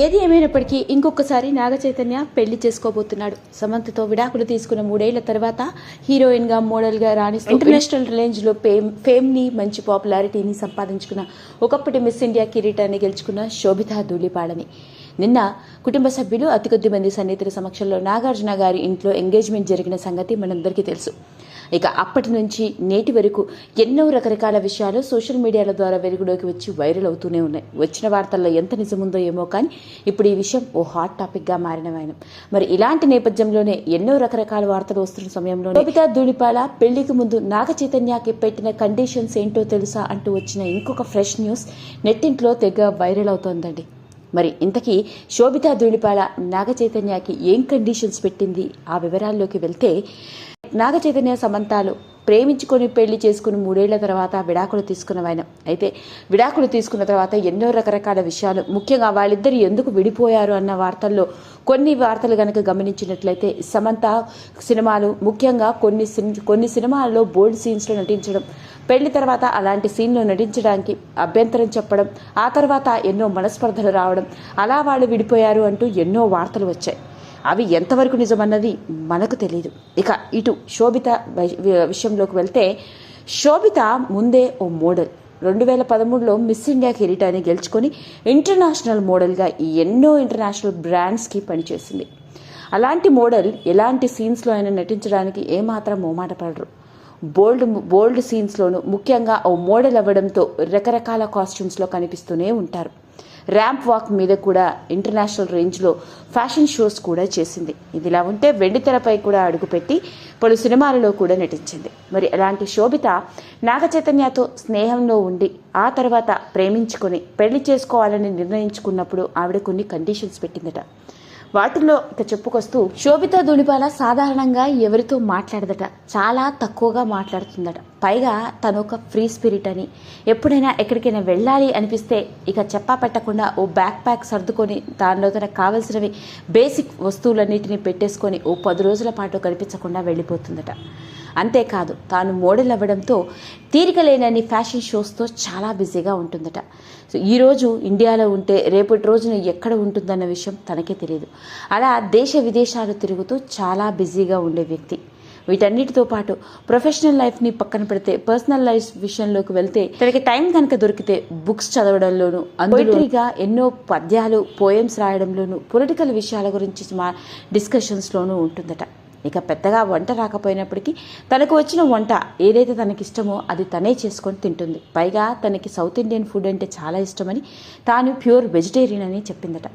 ఏది ఏమైనప్పటికీ ఇంకొకసారి నాగ చైతన్య పెళ్ళి చేసుకోబోతున్నాడు. సమంతతో విడాకులు తీసుకున్న మూడేళ్ళ తర్వాత హీరోయిన్గా మోడల్గా రాణిస్తూ ఇంటర్నేషనల్ రేంజ్లో ఫేమ్ ఫేమ్ని మంచి పాపులారిటీని సంపాదించుకున్న ఒకప్పటి మిస్ ఇండియా కిరీటాన్ని గెలుచుకున్న శోభితా ధూళిపాడని నిన్న కుటుంబ సభ్యులు అతి కొద్ది మంది సన్నిహితుల సమక్షంలో నాగార్జున గారి ఇంట్లో ఎంగేజ్మెంట్ జరిగిన సంగతి మనందరికీ తెలుసు. ఇక అప్పటి నుంచి నేటి వరకు ఎన్నో రకరకాల విషయాలు సోషల్ మీడియాల ద్వారా వెలుగులోకి వచ్చి వైరల్ అవుతూనే ఉన్నాయి. వచ్చిన వార్తల్లో ఎంత నిజముందో ఏమో కానీ ఇప్పుడు ఈ విషయం ఓ హాట్ టాపిక్గా మారిన ఆయన మరి ఇలాంటి నేపథ్యంలోనే ఎన్నో రకరకాల వార్తలు వస్తున్న సమయంలో కవిత ధూళిపాల పెళ్ళికి ముందు నాగ చైతన్యకి పెట్టిన కండిషన్స్ ఏంటో తెలుసా అంటూ వచ్చిన ఇంకొక ఫ్రెష్ న్యూస్ నెట్టింట్లో తెగ వైరల్ అవుతోందండి. మరి ఇంతకీ శోభితా ధూళిపాల నాగ చైతన్యకి ఏం కండిషన్స్ పెట్టింది? ఆ వివరాల్లోకి వెళ్తే నాగ చైతన్య సమంతాలు ప్రేమించుకొని పెళ్ళి చేసుకుని మూడేళ్ళ తర్వాత విడాకులు తీసుకున్నవాయన అయితే విడాకులు తీసుకున్న తర్వాత ఎన్నో రకరకాల విషయాలు ముఖ్యంగా వాళ్ళిద్దరు ఎందుకు విడిపోయారు అన్న వార్తల్లో కొన్ని వార్తలు గనక గమనించినట్లయితే సమంత సినిమాలు ముఖ్యంగా కొన్ని సిన్- కొన్ని సినిమాల్లో బోల్డ్ సీన్స్లో నటించడం పెళ్ళి తర్వాత అలాంటి సీన్లో నటించడానికి అభ్యంతరం చెప్పడం ఆ తర్వాత ఎన్నో మనస్పర్ధలు రావడం అలా వాళ్ళు విడిపోయారు అంటూ ఎన్నో వార్తలు వచ్చాయి. అవి ఎంతవరకు నిజమన్నది మనకు తెలియదు ఇక ఇటు శోభిత విషయంలోకి వెళ్తే శోభిత ముందే ఓ మోడల్. రెండు వేల పదమూడులో మిస్ ఇండియా కిరీటాన్ని గెలుచుకొని ఇంటర్నేషనల్ మోడల్గా ఎన్నో ఇంటర్నేషనల్ బ్రాండ్స్కి పనిచేసింది. అలాంటి మోడల్ ఎలాంటి సీన్స్లో అయినా నటించడానికి ఏమాత్రం మోమాట పడరు. బోల్డ్ బోల్డ్ సీన్స్లోనూ ముఖ్యంగా ఓ మోడల్ అవ్వడంతో రకరకాల కాస్ట్యూమ్స్లో కనిపిస్తూనే ఉంటారు. ర్యాంప్ వాక్ మీద కూడా ఇంటర్నేషనల్ రేంజ్లో ఫ్యాషన్ షోస్ కూడా చేసింది. ఇదిలా ఉంటే వెండితెరపై కూడా అడుగుపెట్టి పలు సినిమాలలో కూడా నటించింది. మరి అలాంటి శోభిత నాగ చైతన్యతో స్నేహంలో ఉండి ఆ తర్వాత ప్రేమించుకొని పెళ్ళి చేసుకోవాలని నిర్ణయించుకున్నప్పుడు ఆవిడ కొన్ని కండిషన్స్ పెట్టిందట. వాటిల్లో ఇక చెప్పుకొస్తూ శోభిత ధూళిపాల సాధారణంగా ఎవరితో మాట్లాడదట? చాలా తక్కువగా మాట్లాడుతుందట. పైగా తను ఒక ఫ్రీ స్పిరిట్ అని. ఎప్పుడైనా ఎక్కడికైనా వెళ్ళాలి అనిపిస్తే ఇక చెప్పా పెట్టకుండా ఓ బ్యాక్ ప్యాక్ సర్దుకొని దానిలో తనకు కావలసినవి బేసిక్ వస్తువులన్నిటిని పెట్టేసుకొని ఓ పది రోజుల పాటు కనిపించకుండా వెళ్ళిపోతుందట. అంతేకాదు తాను మోడల్ అవ్వడంతో తీరిక లేనన్ని ఫ్యాషన్ షోస్తో చాలా బిజీగా ఉంటుందట. సో ఈరోజు ఇండియాలో ఉంటే రేపటి రోజున ఎక్కడ ఉంటుందన్న విషయం తనకే తెలియదు అలా దేశ విదేశాలు తిరుగుతూ చాలా బిజీగా ఉండే వ్యక్తి. వీటన్నిటితో పాటు ప్రొఫెషనల్ లైఫ్ని పక్కన పెడితే పర్సనల్ లైఫ్ విషయంలోకి వెళ్తే తనకి టైం కనుక దొరికితే బుక్స్ చదవడంలోను అందులోగా ఎన్నో పద్యాలు పోయమ్స్ రాయడంలోను పొలిటికల్ విషయాల గురించి డిస్కషన్స్లోనూ ఉంటుందట. ఇక పెద్దగా వంట రాకపోయినప్పటికీ తనకు వచ్చిన వంట ఏదైతే తనకి ఇష్టమో అది తనే చేసుకొని తింటుంది. పైగా తనకి సౌత్ ఇండియన్ ఫుడ్ అంటే చాలా ఇష్టమని తాను ప్యూర్ వెజిటేరియన్ అని చెప్పిందట.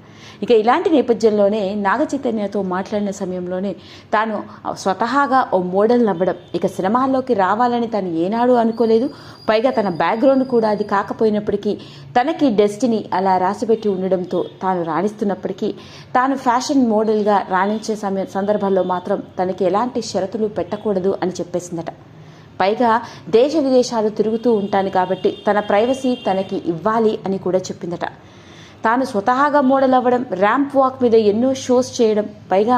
ఇక ఇలాంటి నేపథ్యంలోనే నాగ చైతన్యతో మాట్లాడిన సమయంలోనే తాను స్వతహాగా ఓ మోడల్ నవ్వడం ఇక సినిమాల్లోకి రావాలని తను ఏనాడు అనుకోలేదు. పైగా తన బ్యాక్గ్రౌండ్ కూడా అది కాకపోయినప్పటికీ తనకి డెస్టినీ అలా రాసిపెట్టి ఉండడంతో తాను రాణిస్తున్నప్పటికీ తాను ఫ్యాషన్ మోడల్గా రాణించే సమయ సందర్భాల్లో మాత్రం తనకి ఎలాంటి షరతులు పెట్టకూడదు అని చెప్పేసిందట. పైగా దేశ విదేశాలు తిరుగుతూ ఉంటాను కాబట్టి తన ప్రైవసీ తనకి ఇవ్వాలి అని కూడా చెప్పిందట. తాను స్వతహాగా మోడల్ అవ్వడం ర్యాంప్ వాక్ మీద ఎన్నో షోస్ చేయడం పైగా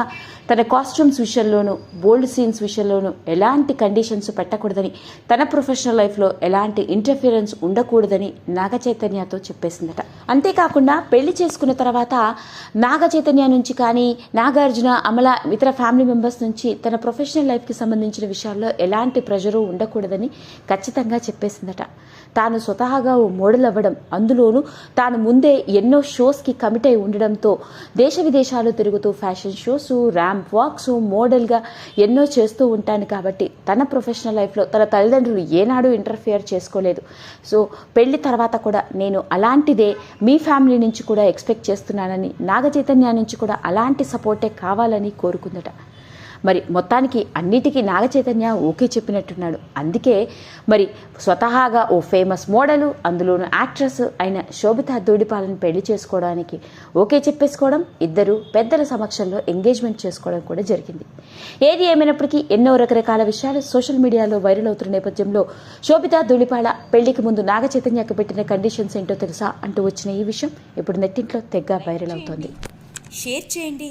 తన కాస్ట్యూమ్స్ విషయంలోనూ బోల్డ్ సీన్స్ విషయంలోనూ ఎలాంటి కండిషన్స్ పెట్టకూడదని తన ప్రొఫెషనల్ లైఫ్లో ఎలాంటి ఇంటర్ఫిరెన్స్ ఉండకూడదని నాగ చైతన్యతో చెప్పేసిందట. అంతేకాకుండా పెళ్ళి చేసుకున్న తర్వాత నాగ చైతన్య నుంచి కానీ నాగార్జున అమల ఇతర ఫ్యామిలీ మెంబర్స్ నుంచి తన ప్రొఫెషనల్ లైఫ్కి సంబంధించిన విషయాల్లో ఎలాంటి ప్రెషరు ఉండకూడదని ఖచ్చితంగా చెప్పేసిందట. తాను స్వతహాగా ఓ మోడల్ అవ్వడం అందులోనూ తాను ముందే ఎన్నో షోస్కి కమిట్ అయి ఉండడంతో దేశ విదేశాలు తిరుగుతూ ఫ్యాషన్ షోస్ ర్యాంప్ వాక్స్ మోడల్గా ఎన్నో చేస్తూ ఉంటాను కాబట్టి తన ప్రొఫెషనల్ లైఫ్లో తన తల్లిదండ్రులు ఏనాడు ఇంటర్ఫియర్ చేసుకోలేదు. సో పెళ్ళి తర్వాత కూడా నేను అలాంటిదే మీ ఫ్యామిలీ నుంచి కూడా ఎక్స్పెక్ట్ చేస్తున్నానని నాగ చైతన్య నుంచి కూడా అలాంటి సపోర్టే కావాలని కోరుకుందట. మరి మొత్తానికి అన్నిటికీ నాగ చైతన్య ఓకే చెప్పినట్టున్నాడు. అందుకే మరి స్వతహాగా ఓ ఫేమస్ మోడలు అందులోనూ యాక్ట్రెస్ అయిన శోభితా దూడిపాలను పెళ్ళి చేసుకోవడానికి ఓకే చెప్పేసుకోవడం ఇద్దరు పెద్దల సమక్షంలో ఎంగేజ్మెంట్ చేసుకోవడం కూడా జరిగింది. ఏది ఏమైనప్పటికీ ఎన్నో రకరకాల విషయాలు సోషల్ మీడియాలో వైరల్ అవుతున్న నేపథ్యంలో శోభితా దూడిపాల పెళ్ళికి ముందు నాగ చైతన్యకు పెట్టిన కండిషన్స్ ఏంటో తెలుసా అంటూ వచ్చిన ఈ విషయం ఇప్పుడు నెట్టింట్లో తెగ్గ వైరల్ అవుతోంది. షేర్ చేయండి.